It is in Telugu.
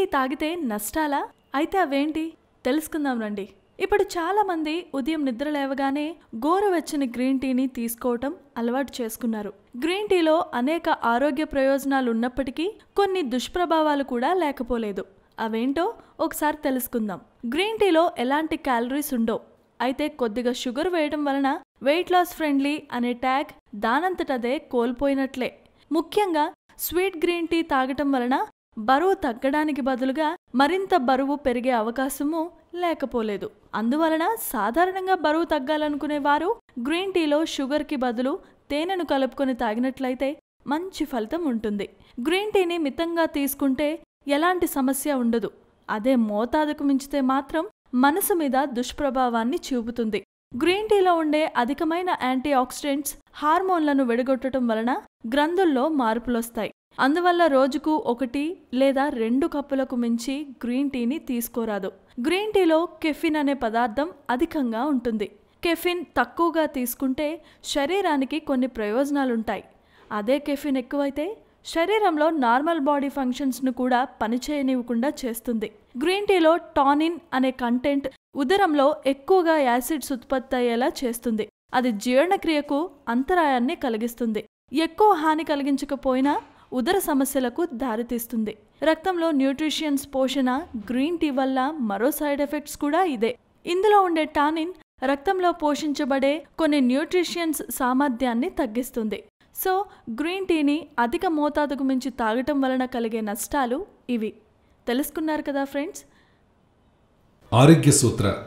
టీ తాగితే నష్టాలా? అయితే అవేంటి? తెలుసుకుందాం రండి. ఇప్పుడు చాలా మంది ఉదయం నిద్ర లేవగానే గోరువెచ్చని గ్రీన్ టీని తీసుకోవటం అలవాటు చేసుకున్నారు. గ్రీన్ టీలో అనేక ఆరోగ్య ప్రయోజనాలు ఉన్నప్పటికీ కొన్ని దుష్ప్రభావాలు కూడా లేకపోలేదు. అవేంటో ఒకసారి తెలుసుకుందాం. గ్రీన్ టీలో ఎలాంటి క్యాలరీస్ ఉండవు. అయితే కొద్దిగా షుగర్ వేయడం వలన వెయిట్ లాస్ ఫ్రెండ్లీ అనే ట్యాగ్ దానంతటదే కోల్పోయినట్లే. ముఖ్యంగా స్వీట్ గ్రీన్ టీ తాగటం వలన బరువు తగ్గడానికి బదులుగా మరింత బరువు పెరిగే అవకాశము లేకపోలేదు. అందువలన సాధారణంగా బరువు తగ్గాలనుకునే వారు గ్రీన్ టీలో షుగర్కి బదులు తేనెను కలుపుకొని తాగినట్లయితే మంచి ఫలితం ఉంటుంది. గ్రీన్ టీని మితంగా తీసుకుంటే ఎలాంటి సమస్య ఉండదు. అదే మోతాదుకు మించితే మాత్రం మనసు మీద దుష్ప్రభావాన్ని చూపుతుంది. గ్రీన్ టీలో ఉండే అధికమైన యాంటీ ఆక్సిడెంట్స్ హార్మోన్లను విడగొట్టడం వలన గ్రంథుల్లో మార్పులొస్తాయి. అందువల్ల రోజుకు ఒకటి లేదా రెండు కప్పులకు మించి గ్రీన్ టీని తీసుకోరాదు. గ్రీన్ టీలో కెఫిన్ అనే పదార్థం అధికంగా ఉంటుంది. కెఫిన్ తక్కువగా తీసుకుంటే శరీరానికి కొన్ని ప్రయోజనాలుంటాయి. అదే కెఫిన్ ఎక్కువైతే శరీరంలో నార్మల్ బాడీ ఫంక్షన్స్ను కూడా పనిచేయనివ్వకుండా చేస్తుంది. గ్రీన్ టీలో టానిన్ అనే కంటెంట్ ఉదరంలో ఎక్కువగా యాసిడ్స్ ఉత్పత్తి అయ్యేలా చేస్తుంది. అది జీర్ణక్రియకు అంతరాయాన్ని కలిగిస్తుంది. ఎక్కువ హాని కలిగించకపోయినా ఉదర సమస్యలకు దారితీస్తుంది. రక్తంలో న్యూట్రిషియన్స్ పోషణ గ్రీన్ టీ వల్ల మరో సైడ్ ఎఫెక్ట్స్ కూడా ఇదే. ఇందులో ఉండే టానిన్ రక్తంలో పోషించబడే కొన్ని న్యూట్రిషియన్స్ సామర్థ్యాన్ని తగ్గిస్తుంది. సో గ్రీన్ టీని అధిక మోతాదుకు మించి తాగటం వలన కలిగే నష్టాలు ఇవి. తెలుసుకున్నారు కదా ఫ్రెండ్స్? ఆరోగ్య సూత్ర.